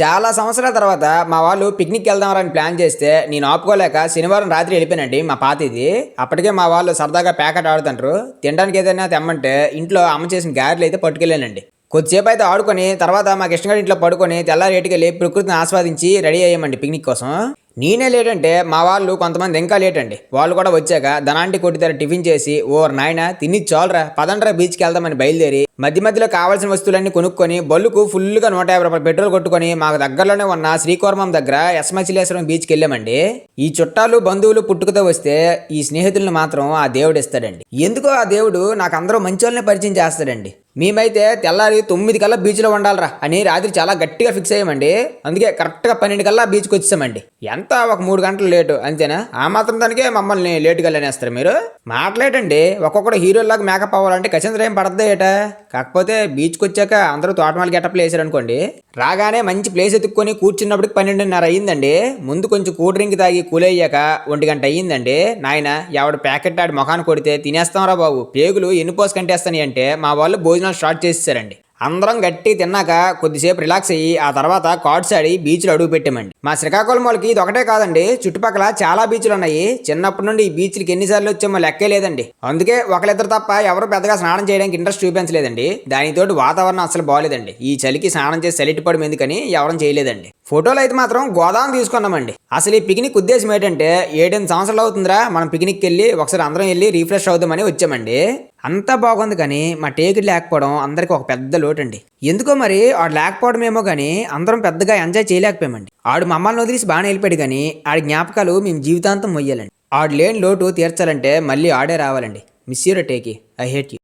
చాలా సంవత్సరాల తర్వాత మా వాళ్ళు పిక్నిక్ వెళ్దామని ప్లాన్ చేస్తే నేను ఆపుకోలేక శనివారం రాత్రి వెళ్ళిపోయానండి మా పాతిది. అప్పటికే మా వాళ్ళు సరదాగా ప్యాకెట్ ఆడుతుంటారు. తినడానికి ఏదైనా తెమ్మంటే ఇంట్లో అమ్మ చేసిన గారెలు అయితే పట్టుకెళ్ళానండి. కొద్దిసేపు అయితే ఆడుకొని తర్వాత మాకు ఇష్టంగా ఇంట్లో పడుకొని తెల్లారేటికి వెళ్ళి ప్రకృతిని ఆస్వాదించి రెడీ అయ్యామండి పిక్నిక్ కోసం. నేనే లేటంటే మా వాళ్ళు కొంతమంది ఇంకా లేటండి. వాళ్ళు కూడా వచ్చాక ధనాంటి కొట్టి దగ్గర టిఫిన్ చేసి ఓ నాయన తిని చాలరా పదండ్రా బీచ్కి వెళ్దామని బయలుదేరి. మధ్య మధ్యలో కావాల్సిన వస్తువులన్నీ కొనుక్కొని బల్లుకు ఫుల్గా నూట యాభై రూపాయలు పెట్రోల్ కొట్టుకొని మాకు దగ్గరలోనే ఉన్న శ్రీకోర్మం దగ్గర ఎస్మచిలేశ్వరం బీచ్కి వెళ్ళామండి. ఈ చుట్టాలు బంధువులు పుట్టుకతో వస్తే ఈ స్నేహితులను మాత్రం ఆ దేవుడు ఇస్తాడండి. ఎందుకో ఆ దేవుడు నాకు అందరూ మంచి వాళ్ళని పరిచయం చేస్తాడండి. మేమైతే తెల్లారి తొమ్మిది కల్లా బీచ్లో ఉండాలరా అని రాత్రి చాలా గట్టిగా ఫిక్స్ అయ్యామండి. అందుకే కరెక్ట్గా పన్నెండు కల్లా బీచ్కి వచ్చామండి. ఎంత? ఒక మూడు గంటలు లేటు అంతేనా? ఆ మాత్రం దానికే మమ్మల్ని లేటుగా లేనేస్తారు మీరు. మాట్లాడండి. ఒక్కొక్కడు హీరోలాగా మేకప్ అవ్వాలంటే ఖచ్చితంగా ఏం పడద్దా ఏట కాకపోతే బీచ్కి వచ్చాక అందరూ తోటమాల గెటప్లు వేసారు అనుకోండి రాగానే మంచి ప్లేస్ ఎత్తుక్కొని కూర్చున్నప్పటికి పన్నెండున్నర అయ్యిందండి. ముందు కొంచెం కూల్ డ్రింక్ తాగి కూల్ అయ్యాక ఒంటి గంట అయ్యిందండి. నాయన ఎవడు ప్యాకెట్ ఆడి ముఖాన్ని కొడితే తినేస్తాంరా బాబు. పేగులు ఎన్ని పోసు కంటేస్తాయి అంటే మా వాళ్ళు భోజనాలు స్టార్ట్ చేసేసారండి. అందరం గట్టి తిన్నాక కొద్దిసేపు రిలాక్స్ అయ్యి ఆ తర్వాత కార్డ్స్ ఆడి బీచ్లో అడుగు పెట్టామండి. మా శ్రీకాకుళం వాళ్ళకి ఇది ఒకటే కాదండి చుట్టుపక్కల చాలా బీచ్లు ఉన్నాయి. చిన్నప్పటి నుండి ఈ బీచ్లకి ఎన్నిసార్లు వచ్చామో లెక్కే లేదండి. అందుకే ఒకరిద్దరు తప్ప ఎవరు పెద్దగా స్నానం చేయడానికి ఇంట్రెస్ట్ చూపించలేదండి. దానితోటి వాతావరణం అసలు బాగాలేదండి ఈ చలికి స్నానం చేసి చలిటిపడం ఎందుకని ఎవరం చేయలేదండి. ఫోటోలు అయితే మాత్రం గోదాం తీసుకున్నామండి. అసలు ఈ పిక్నిక్ ఉద్దేశం ఏంటంటే ఏడెనిమిది సంవత్సరాలు అవుతుందిరా మనం పిక్నిక్కి వెళ్ళి ఒకసారి అందరం వెళ్ళి రీఫ్రెష్ అవుదామని వచ్చామండి. అంతా బాగుంది కానీ మా టేకిడ్ లేకపోవడం అందరికి ఒక పెద్ద లోటు అండి ఎందుకో మరి ఆడు లేకపోవడమేమో కానీ అందరం పెద్దగా ఎంజాయ్ చేయలేకపోయామండి. ఆడు మమ్మల్ని వదిలేసి బాగానే వెళ్ళిపోయాడు కానీ ఆడి జ్ఞాపకాలు మేము జీవితాంతం మొయ్యాలండి. ఆడు లేని లోటు తీర్చాలంటే మళ్ళీ ఆడే రావాలండి. Miss your Teki I hate you